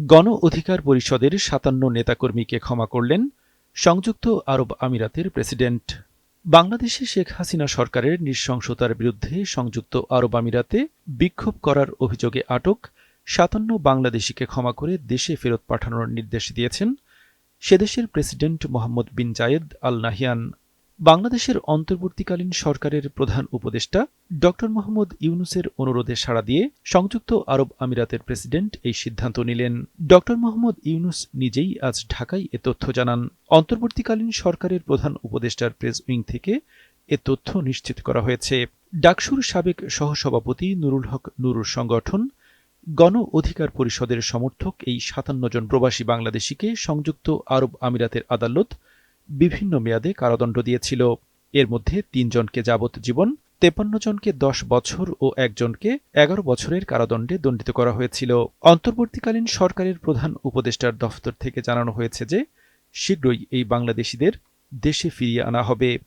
গণ অধিকার পরিষদের সাতান্ন নেতাকর্মীকে ক্ষমা করলেন সংযুক্ত আরব আমিরাতের প্রেসিডেন্ট। বাংলাদেশে শেখ হাসিনা সরকারের নৃশংসতার বিরুদ্ধে সংযুক্ত আরব আমিরাতে বিক্ষোভ করার অভিযোগে আটক সাতান্ন বাংলাদেশিকে ক্ষমা করে দেশে ফেরত পাঠানোর নির্দেশ দিয়েছেন। সেদেশের president Mohammed bin Zayed Al Nahyan বাংলাদেশের অন্তর্বর্তীকালীন সরকারের প্রধান উপদেষ্টা ড মোহাম্মদ ইউনুসের অনুরোধে সাড়া দিয়ে সংযুক্ত আরব আমিরাতের প্রেসিডেন্ট এই সিদ্ধান্ত নিলেন। ড মোহাম্মদ ইউনুস নিজেই আজ ঢাকায় এ তথ্য জানান। অন্তর্বর্তীকালীন সরকারের প্রধান উপদেষ্টার প্রেস উইং থেকে এ তথ্য নিশ্চিত করা হয়েছে। ডাকসুর সাবেক সহসভাপতি নুরুল হক নুরুর সংগঠন গণ অধিকার পরিষদের সমর্থক এই সাতান্ন জন প্রবাসী বাংলাদেশিকে সংযুক্ত আরব আমিরাতের আদালত বিভিন্ন মেয়াদে কারাদণ্ড দিয়েছিল। এর মধ্যে তিনজনকে যাবজ্জীবন তেপান্ন জনকে দশ বছর ও একজনকে এগারো বছরের কারাদণ্ডে দণ্ডিত করা হয়েছিল। অন্তর্বর্তীকালীন সরকারের প্রধান উপদেষ্টার দফতর থেকে জানানো হয়েছে যে, শীঘ্রই এই বাংলাদেশিদের দেশে ফিরিয়ে আনা হবে।